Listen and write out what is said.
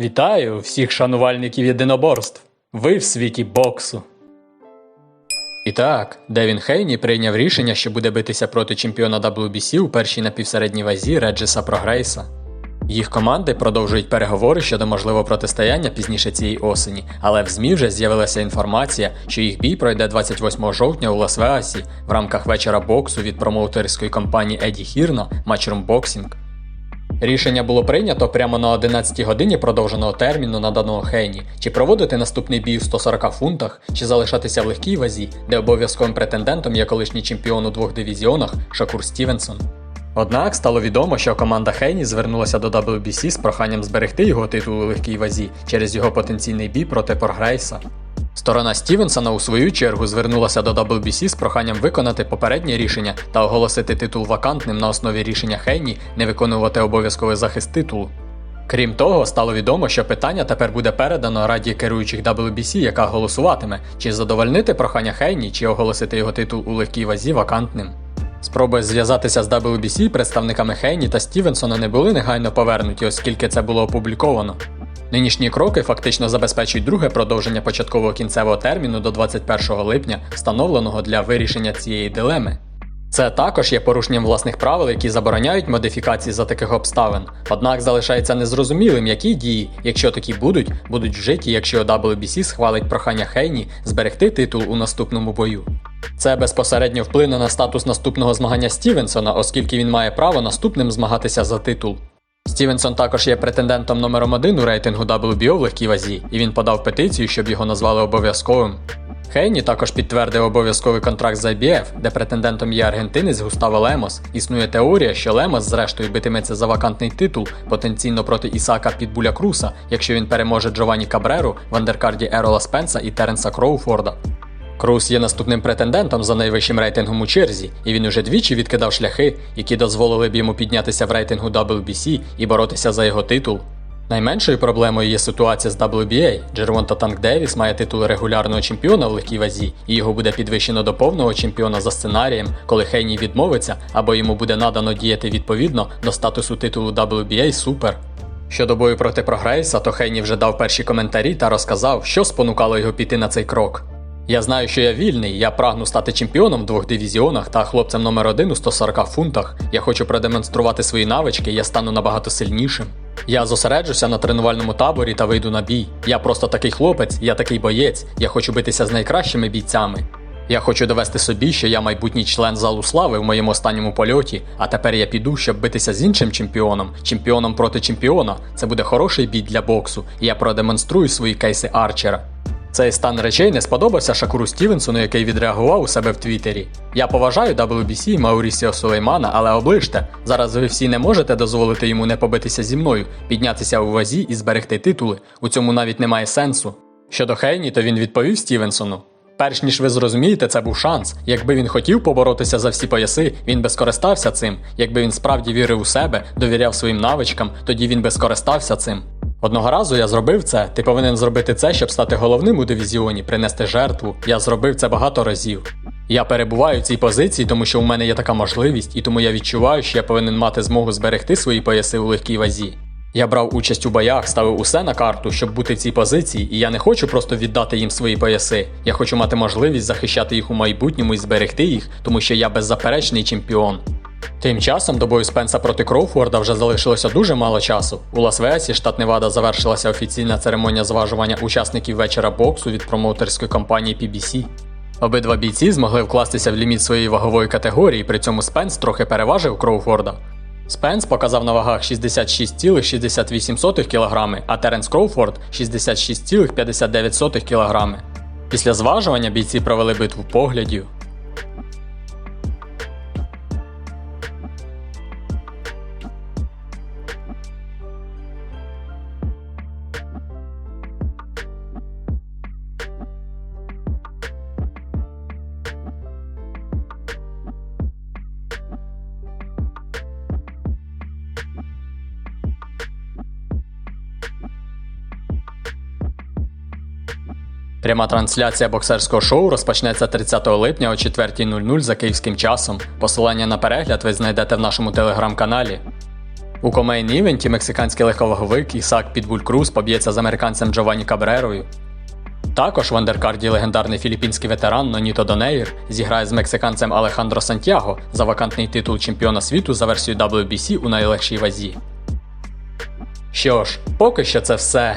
Вітаю всіх шанувальників єдиноборств. Ви в світі боксу. І так, Девін Хейні прийняв рішення, що буде битися проти чемпіона WBC у першій напівсередній вазі Реджеса Прогрейса. Їх команди продовжують переговори щодо можливого протистояння пізніше цієї осені, але в ЗМІ вже з'явилася інформація, що їх бій пройде 28 жовтня у Лас-Вегасі в рамках вечора боксу від промоутерської компанії Еді Хірно Matchroom Boxing. Рішення було прийнято прямо на 11 годині продовженого терміну наданого Хейні, чи проводити наступний бій у 140 фунтах, чи залишатися в легкій вазі, де обов'язковим претендентом є колишній чемпіон у двох дивізіонах Шакур Стівенсон. Однак стало відомо, що команда Хейні звернулася до WBC з проханням зберегти його титул у легкій вазі через його потенційний бій проти Поргрейса. Сторона Стівенсона у свою чергу звернулася до WBC з проханням виконати попереднє рішення та оголосити титул вакантним на основі рішення Хейні не виконувати обов'язковий захист титулу. Крім того, стало відомо, що питання тепер буде передано раді керуючих WBC, яка голосуватиме, чи задовольнити прохання Хейні, чи оголосити його титул у легкій вазі вакантним. Спроби зв'язатися з WBC представниками Хейні та Стівенсона не були негайно повернуті, оскільки це було опубліковано. Нинішні кроки фактично забезпечують друге продовження початкового кінцевого терміну до 21 липня, встановленого для вирішення цієї дилеми. Це також є порушенням власних правил, які забороняють модифікації за таких обставин. Однак залишається незрозумілим, які дії, якщо такі будуть, будуть вжиті, якщо WBC схвалить прохання Хейні зберегти титул у наступному бою. Це безпосередньо вплине на статус наступного змагання Стівенсона, оскільки він має право наступним змагатися за титул. Стівенсон також є претендентом номером один у рейтингу WBO в легкій вазі, і він подав петицію, щоб його назвали обов'язковим. Хейні також підтвердив обов'язковий контракт з IBF, де претендентом є аргентинець Густаво Лемос. Існує теорія, що Лемос зрештою битиметься за вакантний титул потенційно проти Ісака Підбуля Круса, якщо він переможе Джованні Кабреру в андеркарді Ерола Спенса і Теренса Кроуфорда. Крус є наступним претендентом за найвищим рейтингом у черзі, і він уже двічі відкидав шляхи, які дозволили б йому піднятися в рейтингу WBC і боротися за його титул. Найменшою проблемою є ситуація з WBA. Джервонта Танк Девіс має титул регулярного чемпіона в легкій вазі, і його буде підвищено до повного чемпіона за сценарієм, коли Хейні відмовиться або йому буде надано діяти відповідно до статусу титулу WBA Супер. Щодо бою проти Прогрейса, то Хейні вже дав перші коментарі та розказав, що спонукало його піти на цей крок. Я знаю, що я вільний, я прагну стати чемпіоном в двох дивізіонах та хлопцем номер один у 140 фунтах. Я хочу продемонструвати свої навички, я стану набагато сильнішим. Я зосереджуся на тренувальному таборі та вийду на бій. Я просто такий хлопець, я такий боєць, я хочу битися з найкращими бійцями. Я хочу довести собі, що я майбутній член залу слави в моєму останньому польоті, а тепер я піду, щоб битися з іншим чемпіоном, чемпіоном проти чемпіона. Це буде хороший бій для боксу, і я продемонструю свої кейси Арчера. Цей стан речей не сподобався Шакуру Стівенсону, який відреагував у себе в Твіттері. Я поважаю WBC і Маурісіо Сулеймана, але оближте, зараз ви всі не можете дозволити йому не побитися зі мною, піднятися у вазі і зберегти титули. У цьому навіть немає сенсу. Щодо Хейні, то він відповів Стівенсону. Перш ніж ви зрозумієте, це був шанс. Якби він хотів поборотися за всі пояси, він би скористався цим. Якби він справді вірив у себе, довіряв своїм навичкам, тоді він би скористався цим. Одного разу я зробив це. Ти повинен зробити це, щоб стати головним у дивізіоні, принести жертву. Я зробив це багато разів. Я перебуваю в цій позиції, тому що у мене є така можливість, і тому я відчуваю, що я повинен мати змогу зберегти свої пояси у легкій вазі. Я брав участь у боях, ставив усе на карту, щоб бути в цій позиції, і я не хочу просто віддати їм свої пояси. Я хочу мати можливість захищати їх у майбутньому і зберегти їх, тому що я беззаперечний чемпіон. Тим часом до бою Спенса проти Кроуфорда вже залишилося дуже мало часу. У Лас-Вегасі, штат Невада, завершилася офіційна церемонія зважування учасників вечора боксу від промоутерської компанії PBC. Обидва бійці змогли вкластися в ліміт своєї вагової категорії, при цьому Спенс трохи переважив Кроуфорда. Спенс показав на вагах 66,68 кг, а Теренс Кроуфорд 66,59 кг. Після зважування бійці провели битву поглядів. Пряма трансляція боксерського шоу розпочнеться 30 липня о 4.00 за київським часом. Посилання на перегляд ви знайдете в нашому телеграм-каналі. У комейн-івенті мексиканський легковаговик Ісак Підбуль Круз поб'ється з американцем Джованні Кабрерою. Також в андеркарді легендарний філіппінський ветеран Ноніто Донеїр зіграє з мексиканцем Алехандро Сантьяго за вакантний титул чемпіона світу за версією WBC у найлегшій вазі. Що ж, поки що це все.